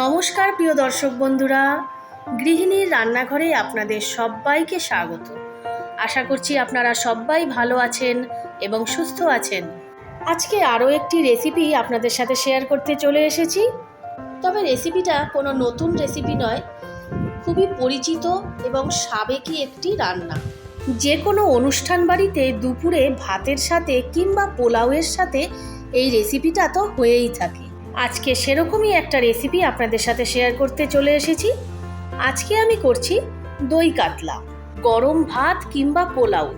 নমস্কার প্রিয় দর্শক বন্ধুরা, গৃহিণীর রান্নাঘরে আপনাদের সবাইকে স্বাগত। আশা করছি আপনারা সবাই ভালো আছেন এবং সুস্থ আছেন। আজকে আরও একটি রেসিপি আপনাদের সাথে শেয়ার করতে চলে এসেছি। তবে রেসিপিটা কোনো নতুন রেসিপি নয়, খুবই পরিচিত এবং সাবেকি একটি রান্না। যে কোনো অনুষ্ঠান বাড়িতে দুপুরে ভাতের সাথে কিংবা পোলাওয়ের সাথে এই রেসিপিটা তো হয়েই থাকে। আজকে সেরকমই একটা রেসিপি আপনাদের সাথে শেয়ার করতে চলে এসেছি। আজকে আমি করছি দই কাতলা, গরম ভাত কিংবা পোলাও,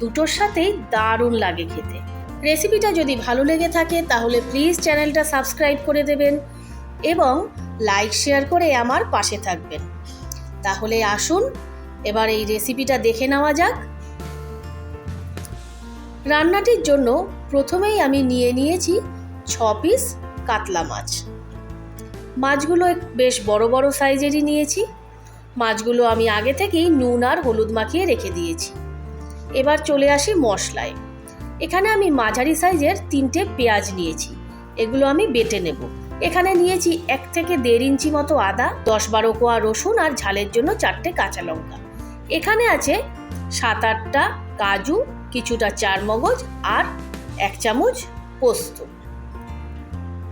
দুটোর সাথেই দারুণ লাগে খেতে। রেসিপিটা যদি ভালো লেগে থাকে তাহলে প্লিজ চ্যানেলটা সাবস্ক্রাইব করে দেবেন এবং লাইক শেয়ার করে আমার পাশে থাকবেন। তাহলে আসুন এবার এই রেসিপিটা দেখে নেওয়া যাক। রান্নাটির জন্য প্রথমেই আমি নিয়ে নিয়েছি ছ পিস কাতলা মাছ। মাছগুলো বেশ বড় বড় সাইজেরই নিয়েছি। মাছগুলো আমি আগে থেকেই নুন আর হলুদ মাখিয়ে রেখে দিয়েছি। এবার চলে আসি মশলায়। এখানে আমি মাঝারি সাইজের তিনটে পেঁয়াজ নিয়েছি। এগুলো আমি বেটে নেব। এখানে নিয়েছি এক থেকে দেড় ইঞ্চি মতো আদা, দশ বারো কোয়া রসুন আর ঝালের জন্য চারটে কাঁচা লঙ্কা। এখানে আছে সাত আটটা কাজু, কিছুটা চার মগজ আর এক চামচ পোস্ত।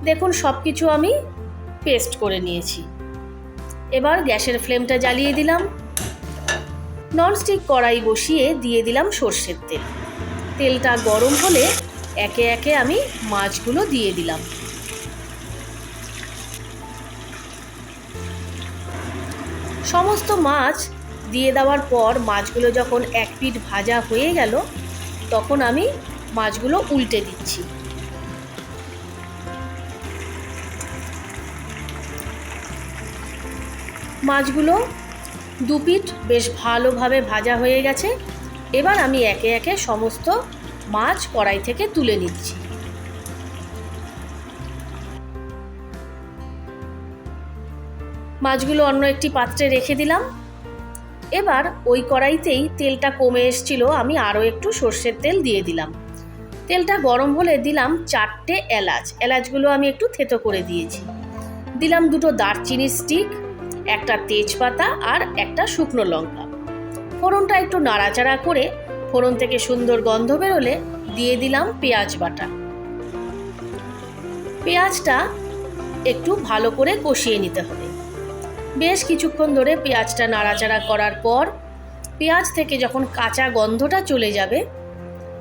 দেখুন সব কিছু আমি পেস্ট করে নিয়েছি। এবার গ্যাসের ফ্লেমটা জ্বালিয়ে দিলাম। ননস্টিক কড়াই বসিয়ে দিয়ে দিলাম সর্ষের তেল। তেলটা গরম হলে একে একে আমি মাছগুলো দিয়ে দিলাম। সমস্ত মাছ দিয়ে দেওয়ার পর মাছগুলো যখন এক পিঠ ভাজা হয়ে গেল, তখন আমি মাছগুলো উল্টে দিচ্ছি। মাছগুলো দু পিঠ বেশ ভালোভাবে ভাজা হয়ে গেছে। এবার আমি একে একে সমস্ত মাছ কড়াই থেকে তুলে নিচ্ছি। মাছগুলো অন্য একটি পাত্রে রেখে দিলাম। এবার ওই কড়াইতেই তেলটা কমে এসছিল, আমি আরও একটু সর্ষের তেল দিয়ে দিলাম। তেলটা গরম হলে দিলাম চারটে এলাচ, এলাচগুলো আমি একটু থেতো করে দিয়েছি। দিলাম দুটো দারচিনির স্টিক, একটা তেজপাতা আর একটা শুকনো লঙ্কা। ফোড়নটা একটু নাড়াচাড়া করে ফোড়ন থেকে সুন্দর গন্ধ বেরোলে দিয়ে দিলাম পেঁয়াজ বাটা। পেঁয়াজটা একটু ভালো করে কষিয়ে নিতে হবে। বেশ কিছুক্ষণ ধরে পেঁয়াজটা নাড়াচাড়া করার পর পেঁয়াজ থেকে যখন কাঁচা গন্ধটা চলে যাবে,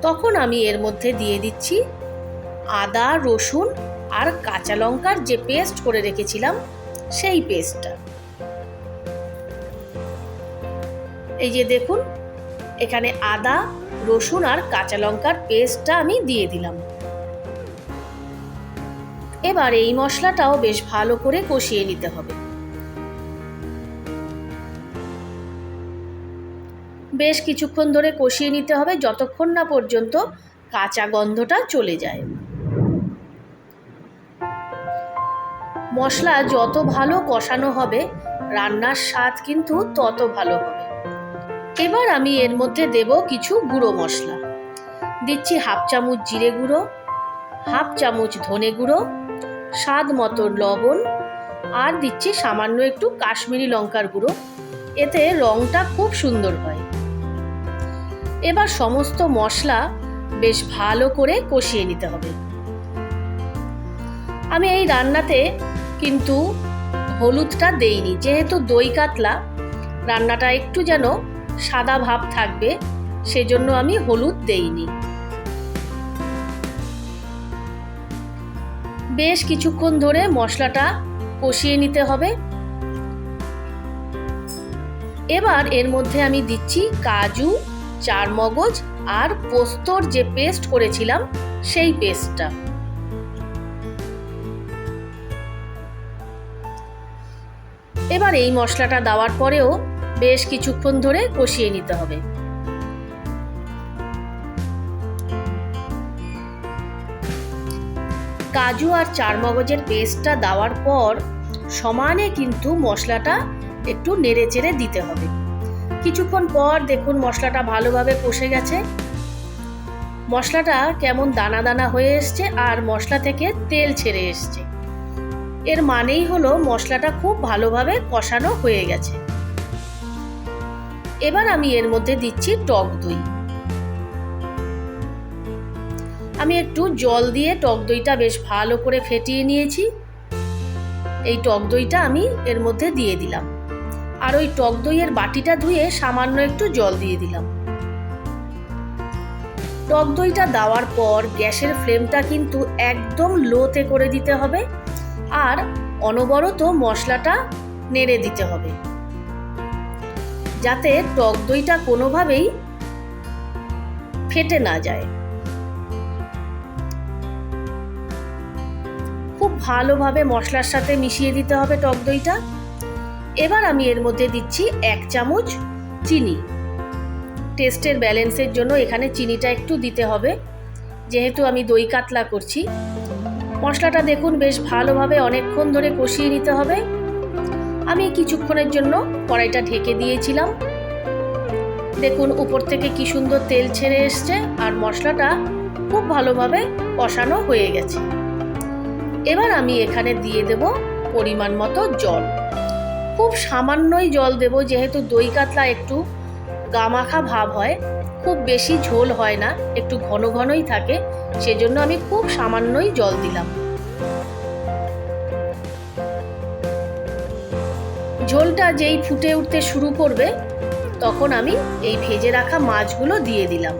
তখন আমি এর মধ্যে দিয়ে দিচ্ছি আদা, রসুন আর কাঁচা লঙ্কার যে পেস্ট করে রেখেছিলাম সেই পেস্টটা। এই যে দেখুন, এখানে আদা, রসুন আর কাঁচা লঙ্কার পেস্টটা আমি দিয়ে দিলাম। এবার এই মশলাটাও বেশ ভালো করে কষিয়ে নিতে হবে। বেশ কিছুক্ষণ ধরে কষিয়ে নিতে হবে যতক্ষণ না পর্যন্ত কাঁচা গন্ধটা চলে যায়। মশলা যত ভালো কষানো হবে, রান্নার স্বাদ কিন্তু তত ভালো হবে। এবার আমি এর মধ্যে দেব কিছু গুঁড়ো মশলা। দিচ্ছি হাফ চামচ জিরে গুঁড়ো, হাফ চামচ ধনে গুঁড়ো, স্বাদ মতো লবণ, আর দিচ্ছি সামান্য একটু কাশ্মীরি লঙ্কার গুঁড়ো। এতে রঙটা খুব সুন্দর হয়। এবার সমস্ত মশলা বেশ ভালো করে কষিয়ে নিতে হবে। আমি এই রান্নাতে কিন্তু হলুদটা দেইনি, যেহেতু দই কাতলা, রান্নাটা একটু যেন সাদা ভাব থাকবে, সেজন্য আমি হলুদ দেইনি। বেশ কিছুক্ষণ ধরে মশলাটা কষিয়ে নিতে হবে। এবার এর মধ্যে আমি দিচ্ছি কাজু চার মগজ আর পোস্তর যে পেস্ট করেছিলাম, সেই পেস্টটা। এবার এই মশলাটা দেওয়ার পরেও বেশ কিছুক্ষণ ধরে কষিয়ে নিতে হবে। কাজু আর চার মগজের পেস্টটা দেওয়ার পর সমানে কিন্তু মশলাটা একটু নেড়ে চেড়ে দিতে হবে। কিছুক্ষণ পর দেখুন মশলাটা ভালোভাবে কষে গেছে। মশলাটা কেমন দানা দানা হয়ে এসছে আর মশলা থেকে তেল ছেড়ে এসছে। এর মানেই হলো মশলাটা খুব ভালোভাবে কষানো হয়ে গেছে। এবার আমি এর মধ্যে দিচ্ছি টক দই। আমি একটু জল দিয়ে টক দইটা বেশ ভালো করে ফেটিয়ে নিয়েছি। এই টক দইটা আমি এর মধ্যে দিয়ে দিলাম। আর ওই টক দইয়ের বাটিটা ধুয়ে সামান্য একটু জল দিয়ে দিলাম। টক দইটা দেওয়ার পর গ্যাসের ফ্লেমটা কিন্তু একদম লোতে করে দিতে হবে আর অনবরত মশলাটা নেড়ে দিতে হবে। যাতে টক দইটা কোনোভাবেই ফেটে না যায়। খুব ভালোভাবে মশলার সাথে মিশিয়ে দিতে হবে টক দইটা। এবার আমি এর মধ্যে দিচ্ছি এক চামচ চিনি। টেস্টের ব্যালেন্সের জন্য এখানে চিনিটা একটু দিতে হবে। যেহেতু আমি দই কাতলা করছি। মশলাটা দেখুন বেশ ভালোভাবে অনেকক্ষণ ধরে কষিয়ে নিতে হবে। আমি কিছুক্ষণের জন্য কড়াইটা ঢেকে দিয়েছিলাম। দেখুন উপর থেকে কি সুন্দর তেল ছেড়ে এসছে আর মশলাটা খুব ভালোভাবে কষানো হয়ে গেছে। এবার আমি এখানে দিয়ে দেব পরিমাণ মতো জল। খুব সামান্যই জল দেব, যেহেতু দই কাতলা একটু গামাখা ভাব হয়, খুব বেশি ঝোল হয় না, একটু ঘন ঘনই থাকে, সেজন্য আমি খুব সামান্যই জল দিলাম। ঝোলটা যেই ফুটে উঠতে শুরু করবে, তখন আমি এই ভেজে রাখা মাছগুলো দিয়ে দিলাম।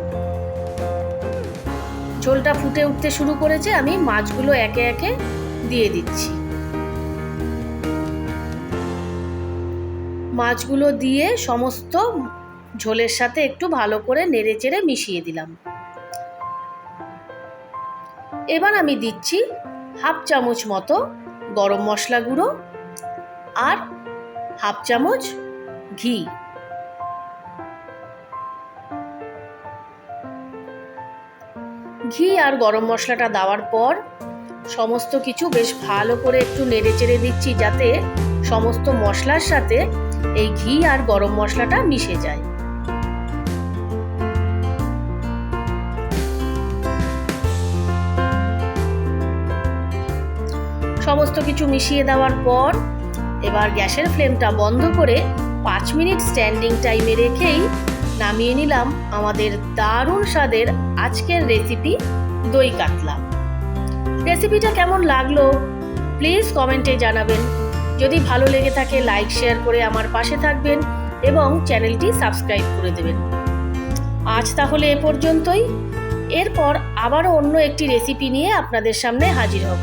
ঝোলটা ফুটে উঠতে শুরু করেছে, আমি মাছগুলো একে একে দিয়ে দিচ্ছি। মাছগুলো দিয়ে সমস্ত ঝোলের সাথে একটু ভালো করে নেড়ে চেড়ে মিশিয়ে দিলাম। এবার আমি দিচ্ছি হাফ চামচ মতো গরম মশলা গুঁড়ো আর হাফ চামচ ঘি। ঘি আর গরম মশলাটা দেওয়ার পর সমস্ত কিছু বেশ ভালো করে একটু নেড়ে চেড়ে দিচ্ছি যাতে সমস্ত মশলার সাথে এই ঘি আর গরম মশলাটা মিশে যায়। সমস্ত কিছু মিশিয়ে দেওয়ার পর এবার গ্যাসের ফ্লেমটা বন্ধ করে পাঁচ মিনিট স্ট্যান্ডিং টাইমে রেখেই নামিয়ে নিলাম আমাদের দারুণ স্বাদের আজকের রেসিপি দই কাতলা। রেসিপিটা কেমন লাগল? প্লিজ কমেন্টে জানাবেন। যদি ভালো লেগে থাকে লাইক শেয়ার করে আমার পাশে থাকবেন এবং চ্যানেলটি সাবস্ক্রাইব করে দেবেন। আজ তাহলে এ পর্যন্তই। এরপর আবারও অন্য একটি রেসিপি নিয়ে আপনাদের সামনে হাজির হব।